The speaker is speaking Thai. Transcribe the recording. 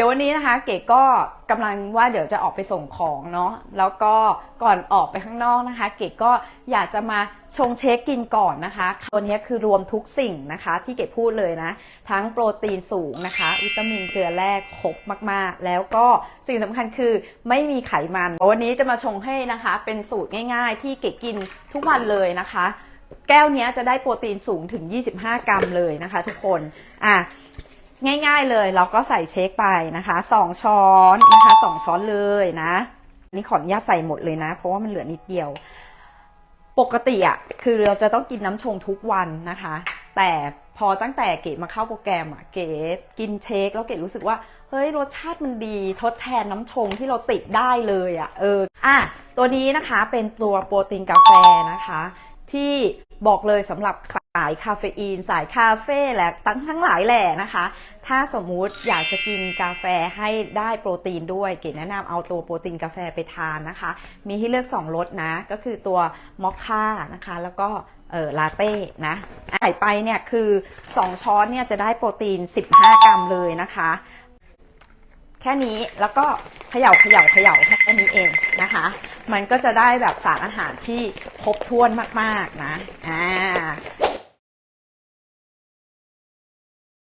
ดี๋ยววันนี้นะคะ เก๋ก็กำลังว่าเดี๋ยวจะออกไปส่งของเนาะแล้วก็ก่อนออกไปข้างนอกนะคะ เก๋ก็อยากจะมาชงเช็คกินก่อนนะคะตัวนี้คือรวมทุกสิ่งนะคะ ที่เก๋พูดเลยนะ ทั้งโปรตีนสูงนะคะ วิตามินเกลือแร่ครบมากๆ แล้วก็สิ่งสำคัญคือไม่มีไขมัน วันนี้จะมาชงให้นะคะ เป็นสูตรง่ายๆ ที่เก๋กินทุกวันเลยนะคะ แก้วนี้จะได้โปรตีนสูงถึง 25 กรัมเลยนะคะ ทุกคนอะ ง่าย ๆเลยเราก็ใส่เชคไปนะคะสองช้อนนะคะสองช้อนเลยนะนี่ขออนุญาตใส่หมดเลยนะ เพราะว่ามันเหลือนิดเดียว ปกติอะคือเราจะต้องกินน้ำชงทุกวันนะคะ แต่พอตั้งแต่เก๋มาเข้าโปรแกรมอะเก๋กินเชคแล้วเก๋รู้สึกว่าเฮ้ยรสชาติมันดีทดแทนน้ำชงที่เราติดได้เลยอะเอออะตัวนี้นะคะเป็นตัวโปรตีนกาแฟนะคะ ที่บอกเลยสำหรับายคาเฟอีน สายคาเฟ่และทั้งทั้งหลายแหล่นะคะ ถ้าสมมุติอยากจะกินกาแฟให้ได้โปรตีนด้วย เก๋แนะนำเอาตัวโปรตีนกาแฟไปทานนะคะ มีให้เลือก 2รสนะ ก็คือตัวมอคค่านะคะ แล้วก็เออลาเต้นะใส่ไปเนี่ยคือ 2 ช้อนเนี่ยจะได้โปรตีน 15 กรัมเลยนะคะ แค่นี้แล้วก็เขย่าเขย่าเขย่าแค่นี้เองนะคะ มันก็จะได้แบบสารอาหารที่ครบถ้วนมาก ๆ นะอ่า